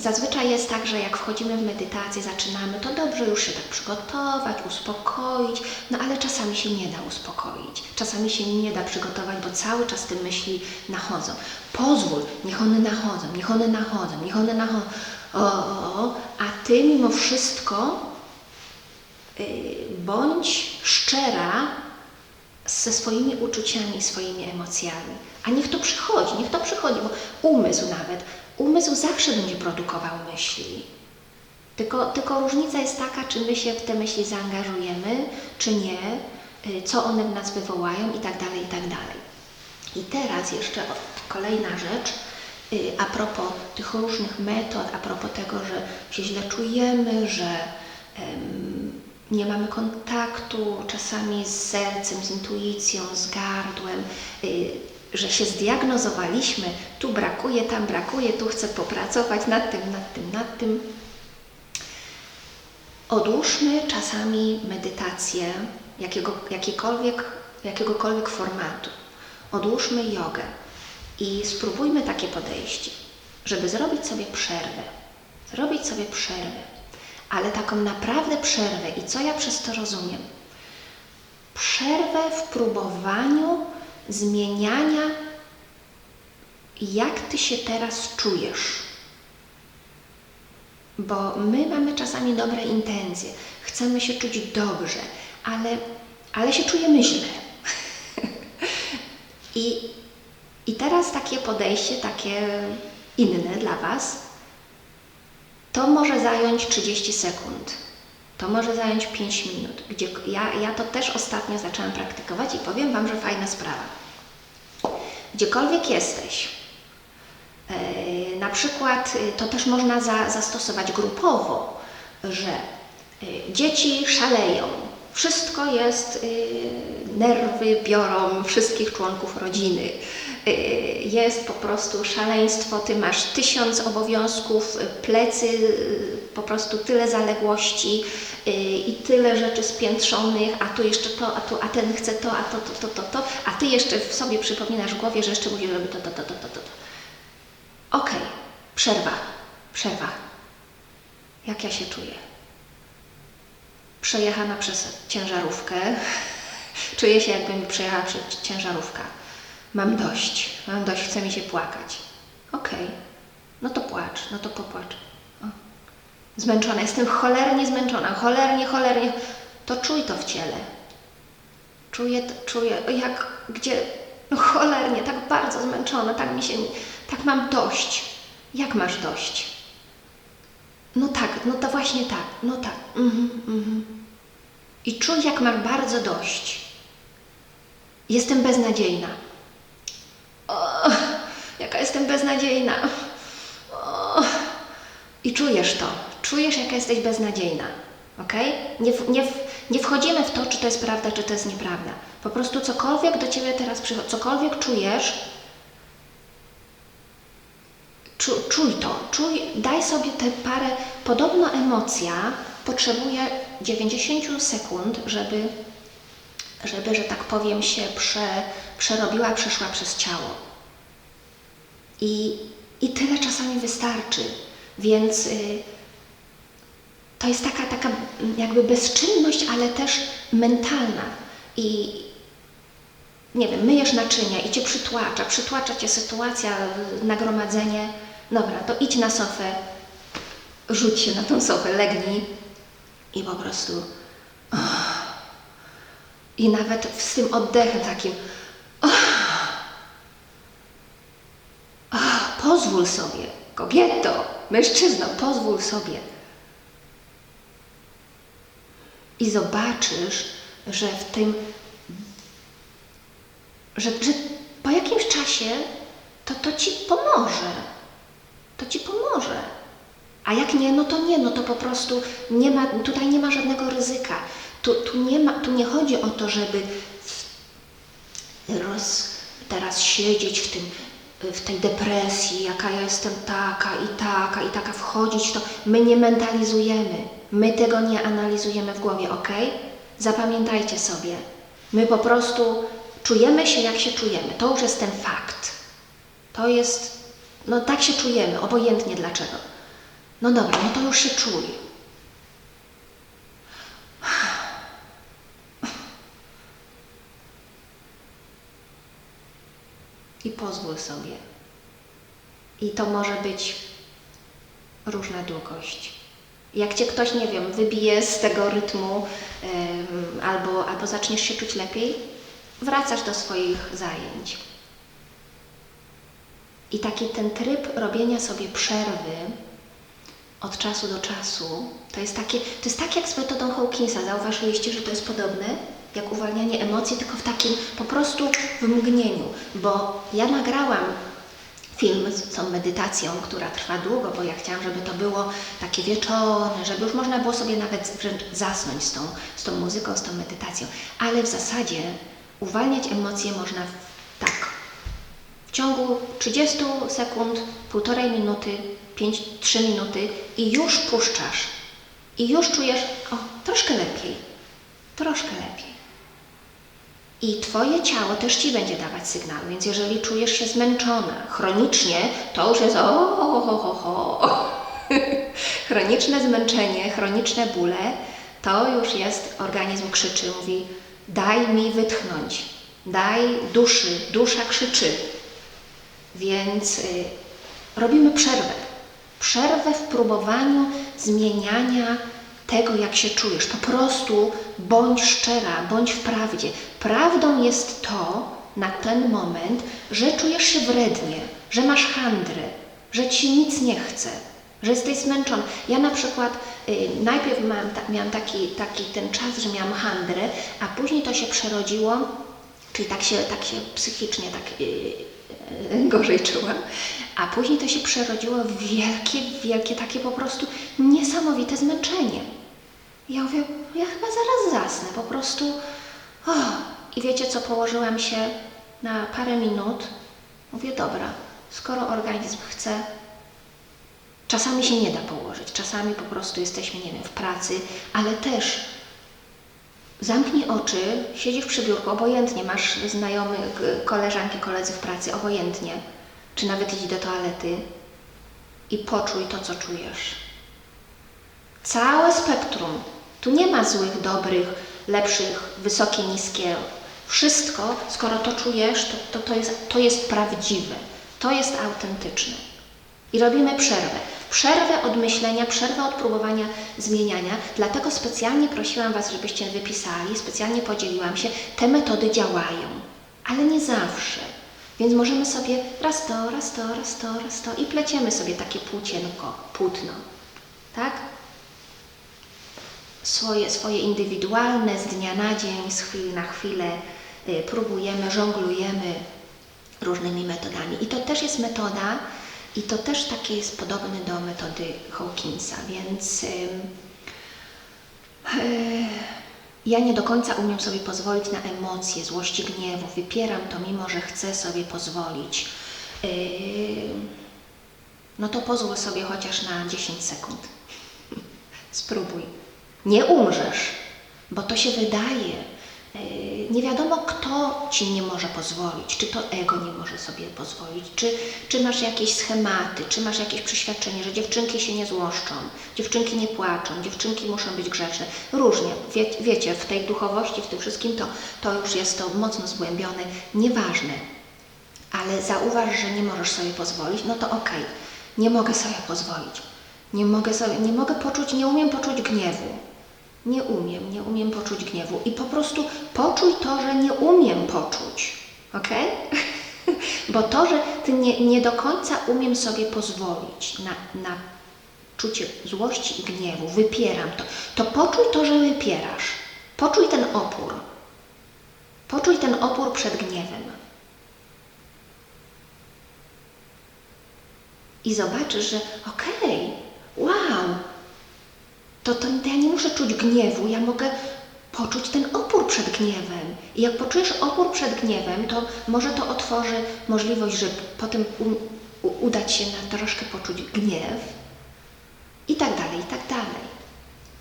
zazwyczaj jest tak, że jak wchodzimy w medytację, zaczynamy, to dobrze już się tak przygotować, uspokoić, no ale czasami się nie da uspokoić. Czasami się nie da przygotować, bo cały czas te myśli nachodzą. Pozwól, niech one nachodzą, niech one nachodzą, niech one nachodzą. O, o, o. A ty mimo wszystko yy, bądź szczera ze swoimi uczuciami swoimi emocjami. A niech to przychodzi, niech to przychodzi, bo umysł nawet, umysł zawsze będzie produkował myśli. Tylko, tylko różnica jest taka, czy my się w te myśli zaangażujemy, czy nie, y, co one w nas wywołają i tak dalej, i tak dalej. I teraz jeszcze kolejna rzecz, y, a propos tych różnych metod, a propos tego, że się źle czujemy, że em, nie mamy kontaktu czasami z sercem, z intuicją, z gardłem, y, że się zdiagnozowaliśmy, tu brakuje, tam brakuje, tu chcę popracować nad tym, nad tym, nad tym. Odłóżmy czasami medytację jakiego, jakiekolwiek, jakiegokolwiek formatu. Odłóżmy jogę i spróbujmy takie podejście, żeby zrobić sobie przerwę. Zrobić sobie przerwę, ale taką naprawdę przerwę. I co ja przez to rozumiem? Przerwę w próbowaniu zmieniania, jak ty się teraz czujesz bo my mamy czasami dobre intencje, chcemy się czuć dobrze, ale, ale się czujemy źle. I, I teraz takie podejście, takie inne dla Was, to może zająć 30 sekund. To może zająć 5 minut. Gdzie ja, ja to też ostatnio zaczęłam praktykować i powiem Wam, że fajna sprawa. Gdziekolwiek jesteś, E, Na przykład y, to też można za, zastosować grupowo, że y, dzieci szaleją. Wszystko jest, y, nerwy biorą wszystkich członków rodziny. Y, Jest po prostu szaleństwo, ty masz tysiąc obowiązków, plecy, y, po prostu tyle zaległości y, i tyle rzeczy spiętrzonych, a tu jeszcze to, a tu, a ten chce to, a to, to, to, to, to, a ty jeszcze w sobie przypominasz w głowie, że jeszcze musisz robić to, to, to, to, to, to. Okej, przerwa, przerwa. Jak ja się czuję? Przejechana przez ciężarówkę. Czuję się, jakby mi przejechała przez ciężarówka. Mam dość, mam dość, chce mi się płakać. Okej, no to płacz, no to popłacz. O. Zmęczona, jestem cholernie zmęczona, cholernie, cholernie. To czuj to w ciele. Czuję, to- czuję, jak, gdzie, no cholernie, tak bardzo zmęczona, tak mi się, tak mam dość. Jak masz dość? No tak, no to właśnie tak, no tak. Mhm, mhm. I czuj, jak masz bardzo dość. Jestem beznadziejna. O, jaka jestem beznadziejna. O. I czujesz to. Czujesz, jaka jesteś beznadziejna. Ok? Nie, nie, nie wchodzimy w to, czy to jest prawda, czy to jest nieprawda. Po prostu cokolwiek do ciebie teraz przychodzi, cokolwiek czujesz, czu, czuj to, czuj, daj sobie te parę. Podobno emocja potrzebuje 90 sekund, żeby, żeby że tak powiem, się prze, przerobiła, przeszła przez ciało. I, I tyle czasami wystarczy. Więc y, to jest taka, taka jakby bezczynność, ale też mentalna. I nie wiem, myjesz naczynia i cię przytłacza, przytłacza cię sytuacja, nagromadzenie. Dobra, to idź na sofę, rzuć się na tą sofę, legnij i po prostu. ah. I nawet z tym oddechem takim. Ah, pozwól sobie, kobieto, mężczyzno, pozwól sobie. I zobaczysz, że w tym, że, że po jakimś czasie to, to ci pomoże. To ci pomoże. A jak nie, no to nie, no to po prostu nie ma, tutaj nie ma żadnego ryzyka. Tu, tu, nie, ma, tu nie chodzi o to, żeby roz, teraz siedzieć w, tym, w tej depresji, jaka ja jestem taka i taka i taka, wchodzić w to. My nie mentalizujemy, my tego nie analizujemy w głowie, ok? Zapamiętajcie sobie. My po prostu czujemy się, jak się czujemy. To już jest ten fakt. To jest, no tak się czujemy, obojętnie dlaczego. No dobra, no to już się czuj. I pozwól sobie. I to może być różna długość. Jak cię ktoś, nie wiem, wybije z tego rytmu em, albo, albo zaczniesz się czuć lepiej, wracasz do swoich zajęć. I taki ten tryb robienia sobie przerwy od czasu do czasu, to jest takie, to jest tak jak z metodą Hawkinsa. Zauważyliście, że to jest podobne? Jak uwalnianie emocji, tylko w takim po prostu w mgnieniu. Bo ja nagrałam film z tą medytacją, która trwa długo, bo ja chciałam, żeby to było takie wieczorne, żeby już można było sobie nawet wręcz zasnąć z tą, z tą muzyką, z tą medytacją. Ale w zasadzie uwalniać emocje można tak, w ciągu 30 sekund, półtorej minuty, 5, 3 minuty i już puszczasz. I już czujesz, o, troszkę lepiej, troszkę lepiej. I Twoje ciało też Ci będzie dawać sygnały, więc jeżeli czujesz się zmęczona chronicznie, to już jest o, ho, ho, ho, ho. Chroniczne zmęczenie, chroniczne bóle, to już jest, organizm krzyczy, mówi daj mi wytchnąć, daj duszy, dusza krzyczy. Więc y, robimy przerwę. Przerwę w próbowaniu zmieniania tego, jak się czujesz. Po prostu bądź szczera, bądź w prawdzie. Prawdą jest to na ten moment, że czujesz się wrednie, że masz handrę, że ci nic nie chce, że jesteś zmęczony. Ja na przykład y, najpierw miałam, ta, miałam taki, taki ten czas, że miałam handrę, a później to się przerodziło, czyli tak się, tak się psychicznie tak y, y, gorzej czułam, a później to się przerodziło w wielkie, wielkie takie po prostu niesamowite zmęczenie. Ja mówię, ja chyba zaraz zasnę, po prostu. O. I wiecie co, położyłam się na parę minut. Mówię, dobra, skoro organizm chce, czasami się nie da położyć, czasami po prostu jesteśmy, nie wiem, w pracy, ale też zamknij oczy, siedzisz przy biurku, obojętnie, masz znajomych, koleżanki, koledzy w pracy, obojętnie, czy nawet idź do toalety i poczuj to, co czujesz. Całe spektrum. Tu nie ma złych, dobrych, lepszych, wysokie, niskie. Wszystko, skoro to czujesz, to, to, to, jest, to jest prawdziwe, to jest autentyczne. I robimy przerwę. Przerwę od myślenia, przerwę od próbowania zmieniania. Dlatego specjalnie prosiłam Was, żebyście wypisali, specjalnie podzieliłam się. Te metody działają, ale nie zawsze. Więc możemy sobie raz to, raz to, raz to, raz to i pleciemy sobie takie płócienko, płótno. Tak? Swoje, swoje indywidualne z dnia na dzień, z chwili na chwilę y, próbujemy, żonglujemy różnymi metodami. I to też jest metoda, i to też takie jest podobne do metody Hawkinsa, więc y, y, ja nie do końca umiem sobie pozwolić na emocje, złości, gniewu. Wypieram to, mimo że chcę sobie pozwolić. Y, no to pozwól sobie chociaż na 10 sekund. Spróbuj. Nie umrzesz, bo to się wydaje. Yy, Nie wiadomo, kto ci nie może pozwolić, czy to ego nie może sobie pozwolić, czy, czy masz jakieś schematy, czy masz jakieś przeświadczenie, że dziewczynki się nie złoszczą, dziewczynki nie płaczą, dziewczynki muszą być grzeczne. Różnie, Wie, wiecie, w tej duchowości, w tym wszystkim to, to już jest to mocno zgłębione, nieważne. Ale zauważ, że nie możesz sobie pozwolić, no to okej, nie mogę sobie pozwolić. Nie mogę, sobie, nie mogę poczuć, nie umiem poczuć gniewu. Nie umiem, nie umiem poczuć gniewu. I po prostu poczuj to, że nie umiem poczuć. Ok? Bo to, że ty nie, nie do końca umiem sobie pozwolić na, na czucie złości i gniewu, wypieram to, to poczuj to, że wypierasz. Poczuj ten opór. Poczuj ten opór przed gniewem. I zobaczysz, że okej, wow, to, to ja nie muszę czuć gniewu, ja mogę poczuć ten opór przed gniewem. I jak poczujesz opór przed gniewem, to może to otworzy możliwość, że potem u, u, udać się na troszkę poczuć gniew i tak dalej.